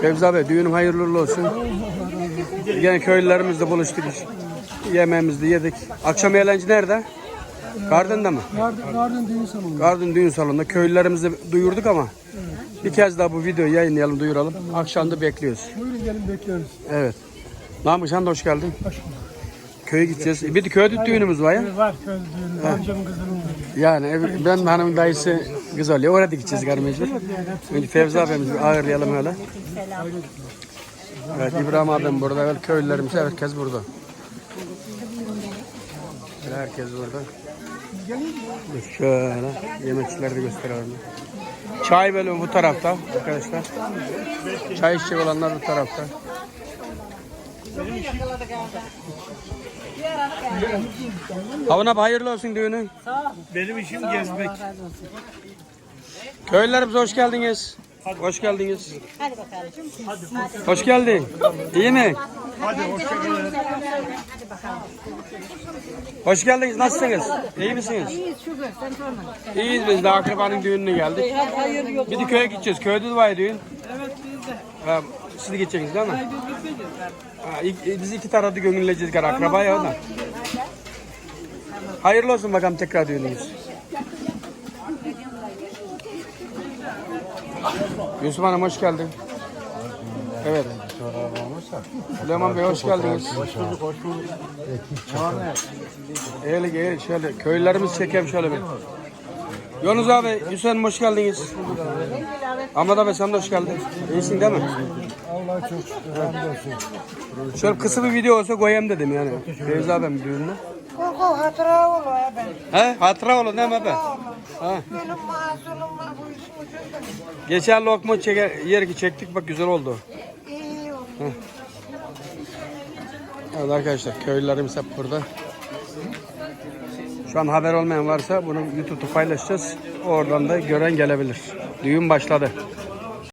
Fevzi abi düğünün hayırlı olsun. Yine köylülerimizle buluştuk. Yemeğimizi de yedik. Akşam eğlence nerede? Garden'da mı? Garden, Garden düğün salonu. Garden düğün salonunda. Köylülerimizi duyurduk ama bir kez daha bu videoyu yayınlayalım, duyuralım. Akşam da bekliyoruz. Buyurun gelin bekliyoruz. Evet. Namık sen de hoş geldin. Hoş bulduk. Köye gideceğiz. Bir de köyde düğünümüz var ya. Var köy düğünü. Amcamın kızının düğünü. Yani ev- ben hanımın dayısı kız oluyor. Oraya da gideceğiz garmecik. Önce Fevzi abimizi bir ağırlayalım öyle. Evet İbrahim abim burada. Evet, köylülerimiz herkes burada. Herkes burada. Şöyle yemekçileri de gösterelim. Çay bölümü bu tarafta arkadaşlar. Çay içecek olanlar bu tarafta. Havun abi hayırlı olsun düğünün. Benim işim gezmek. Köylülerimize hoş geldiniz. Hoş geldiniz. Hadi bakalım. Hoş geldin. İyi mi? Hadi hoşçakalın. Hoş geldiniz. Nasılsınız? İyi misiniz? İyiyiz şükür. Sen sorma. İyiyiz biz de akrabanın düğününe geldik. Bir de köye gideceğiz. Köyde de var düğün. Ha, siz de gideceksiniz değil mi? Biz. Ha, ilk- biz iki tarafta gönülleyeceğiz gari akraba ya da. Hayırlı olsun bakalım tekrar düğününüz. Yusuf Hanım hoş geldin. Evet. Süleyman Bey hoş geldiniz. Hoş bulduk, hoş bulduk. Eğil, eğil, şöyle köylerimiz çekelim şöyle bir. Yunus abi, Hüseyin hoş geldiniz. Ahmet abi sen de hoş geldin. İyisin değil mi? Allah çok şükür. Hamdolsun. Şöyle kısa bir video olsa koyayım dedim yani. Fevzi abim düğününe. Koku hatıra olur ben. He? Hatıra olur değil mi abi? Ha. Benim mazlumum var bu işin ucunda. Geçen lokma çeker, yer ki çektik bak güzel oldu. İyi olur. Evet arkadaşlar köylülerimiz hep burada. Şu an haber olmayan varsa bunu YouTube'da paylaşacağız. Oradan da gören gelebilir. Düğün başladı.